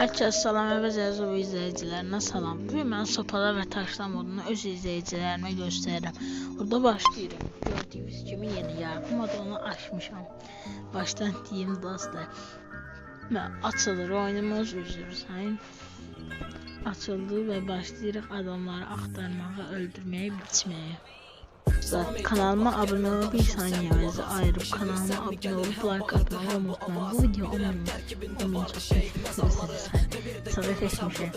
Herkese salam əvəz əziz izləyicilərinə salam. Bugün mən sopalar və taşlar modunu öz izləyicilərimə göstərirəm. Burada başlayıram. Gördüyünüz kimi yeni yardım modunu açmışam. Baştan deyim dostlar. Və açılır oyunumuz üzr sayın. Açıldı və başlayırıq adamları axtarmağa, öldürməyə, biçməyə. Dostlar, kanalıma abone olup bir saniyenizi ayırıp kanalıma abone olup like atmayı unutmayın. Bu video 10 bin, 10 bin çok Sabah seçmişim.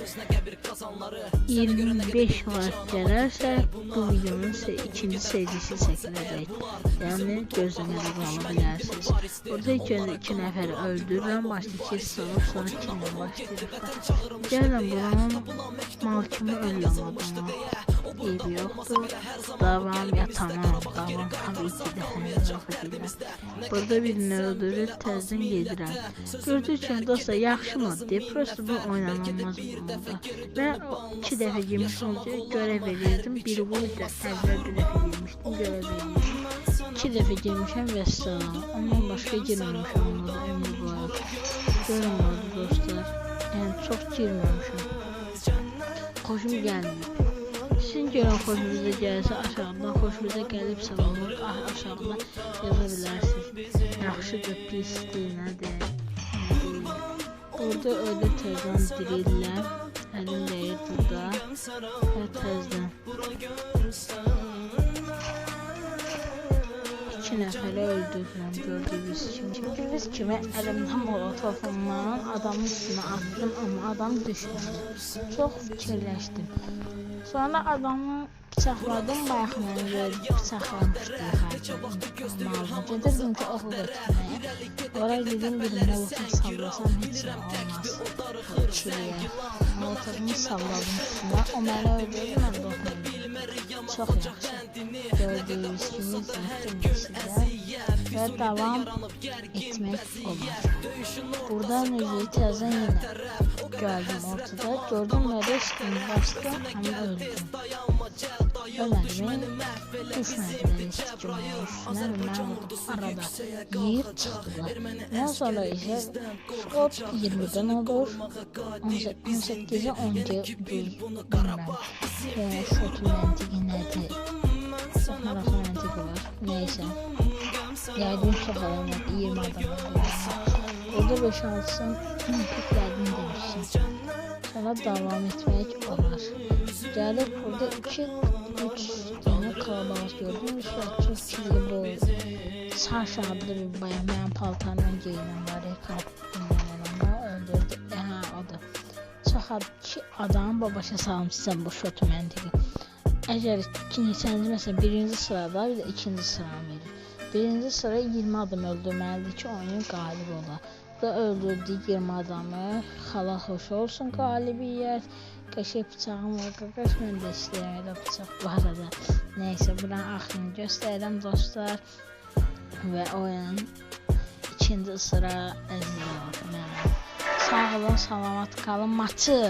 25 like gelirse bu videonun ikinci serisi çekilecek. Yani gözlemede kalabilirsiniz. Burada ilk önce iki neferi öldürürüm. Başta iki salıp sonra kimden başlayırıq. Gəlin buranın mal kimi yoktur. Davam ya tamam. Davam tabii ki de həmin Burada birini öldürür, təzdən gedirəm. Gördüyünüz kimi dostlar, yaxşı mod deyil. Prosto bu oynanılmaz bir modda. Və iki dəfə girmiş olunca görev verirdim. Biri bu əvvəl bir dəfə girmişdim, görev verirdim. İki dəfə girmişəm və salam. Ondan başqa girməmişəm moda ömrü boyu. Görünmədi dostlar. Yəni çox girməmişəm. Xoşum gəlmir. Sizin görən xoşunuza gəlsə aşağıdan xoşunuza gəlibsə onu aşağıda yaza bilərsiniz. Yaxşıdır, pisdir, nədir? Burada öyle tezden dirirlər. Əlim deyir burada. Və tezdən. İki nəfəri öldürürəm gördüyünüz kimi. Gördüyünüz kimi əlimdən molotofumdan adamın üstünə attım, amma adam düşmədi. Çox fikirləşdim. Sonra adamı bıçakladım, bayaq məni görüb bıçaklamışdı xərcədim. Gedirdim ki, oxu götürməyə. Oraya dedim bir molotof sallasam heç nə olmaz. Kiliyə. Molotofumu salladım üstünə, o məni öldürdü, mən də yaxşı. Gördüyünüz kimi izlətdim sizə və davam etmək olar. Buradan müziği təzən yenə gördüm ortada. Gördüm böyle üstünü bastım ama öldüm. Ölmedim. Düşmedi ben istikim üstüne ve ben arada yiyip çıktılar. Ondan sonra ise skop 20'den olur. 18'e 10'ca bilmem. Şotu mentiği nedir? Maraton mentiği var. Neyse. Geldiğim sokalarına 20 adam öldü. Orada 5-6'sın piklerdim demişsin. Sonra devam etmek olar. Gelip burada 2-3 tane kalabalık gördüm. Çok kirli bu. Saş adlı bir bayan benim paltarla giyinen var. Ama öldürdü. Ha o da. Çox ad ki adamın babasına salmışsan bu şotu məntiqi. Əgər ikinci, məsələn birinci sırada bir də ikinci sıra verir. Birinci sıra 20 adım öldürməlidir ki oyun qalib ola. Da öldürdü 20 adamı. Xala xoş olsun qalibiyyət. Qəşəng bıçağım. Qaqaş mən də istəyirəm bıçaq bu arada. Neysə buranın axırını göstərirəm dostlar. Və oyun ikinci sıra əziz. Sağ olun, salamat qalın, maçı.